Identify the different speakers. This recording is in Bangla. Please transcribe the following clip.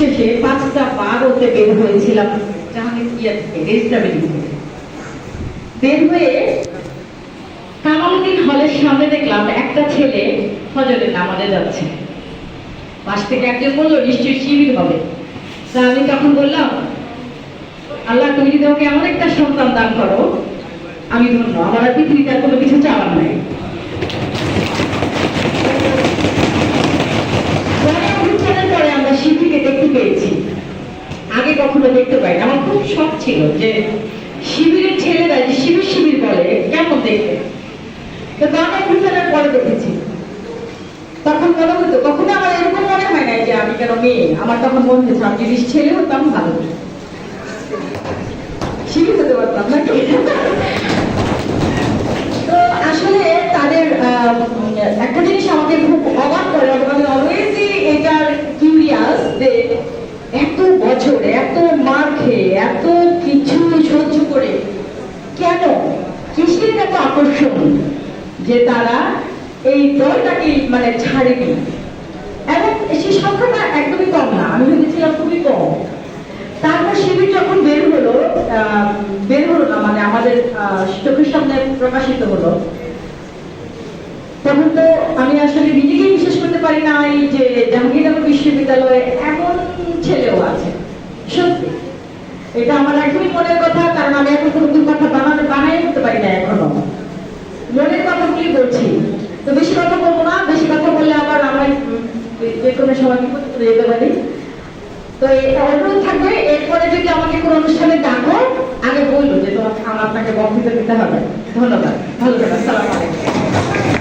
Speaker 1: শেষে পাঁচটা বারোতে বের হয়েছিলাম, জাহাঙ্গীর থেকে রেজিস্ট্রাবেলি থেকে বের হয়ে কামালুদ্দিন হলের সামনে দেখলাম একটা ছেলে ফজরের নামাজে যাচ্ছে। পাশ থেকে একজন বলল, নিশ্চয়ই শিবির হবে। তা আমি তখন বললাম, আল্লাহ, তুমি যদি ওকে এমন একটা সন্তান দান করো, আমি ধন্য। আমার পৃথিবীতে আর কোনো কিছু চাওয়ার নাই গণঅভ্যুত্থানের পরে আমরা শিবিরকে দেখতে পেয়েছি আগে কখনো দেখতে পাই আমার খুব শখ ছিল যে শিবিরের ছেলেরা যে শিবির শিবির বলে, কেমন দেখতে? তো গণঅভ্যুত্থানের পরে দেখেছি। তখন মনে হতো, কখনো আমার এরকম মনে হয় না যে আমি কেন মেয়ে? আমার তখন মনে হয়েছে আমি যদি ছেলে হতাম, ভালো হতো। শিবির হতে পারতাম নাকি তো আসলে তাদের আহ, একটা জিনিস আমাকে খুব অবাক করে এবং আমি অলওয়েজই এটার কিউরিয়াস যে এত বছর এত মার এত কিছু সহ্য করে কেন? কিসের এত আকর্ষণ যে তারা এই দলটাকে মানে ছাড়েনি? এবং সেই সংখ্যাটা একদমই কম না, আমি ভেবেছিলাম খুবই কম। তারপর শিবির যখন বের হলো বের হলো না মানে আমাদের চোখের সামনে প্রকাশিত হলো, তখন তো আমি আসলে নিজেকেই বিশ্বাস করতে পারি না এই যে জাহাঙ্গীরনগর বিশ্ববিদ্যালয়ে এটা আমার একদমই মনের কথা, কারণ আমি এখন নতুন কথা বানাতে বানাই করতে পারি না এখনও। মনের কথাগুলি বলছি? তো বেশি কথা বলব না, বেশি কথা বললে আবার আমরা যে কোনো সময় বিপদ যেতে পারি। তো অনুরোধ থাকবে, এরপরে যদি আমাকে কোনো অনুষ্ঠানে ডাকো, আগে বলল যে তোমার আমার আপনাকে বক্তৃতা দিতে হবে। ধন্যবাদ। ভালো থাকবেন সালাম আলাইকুম।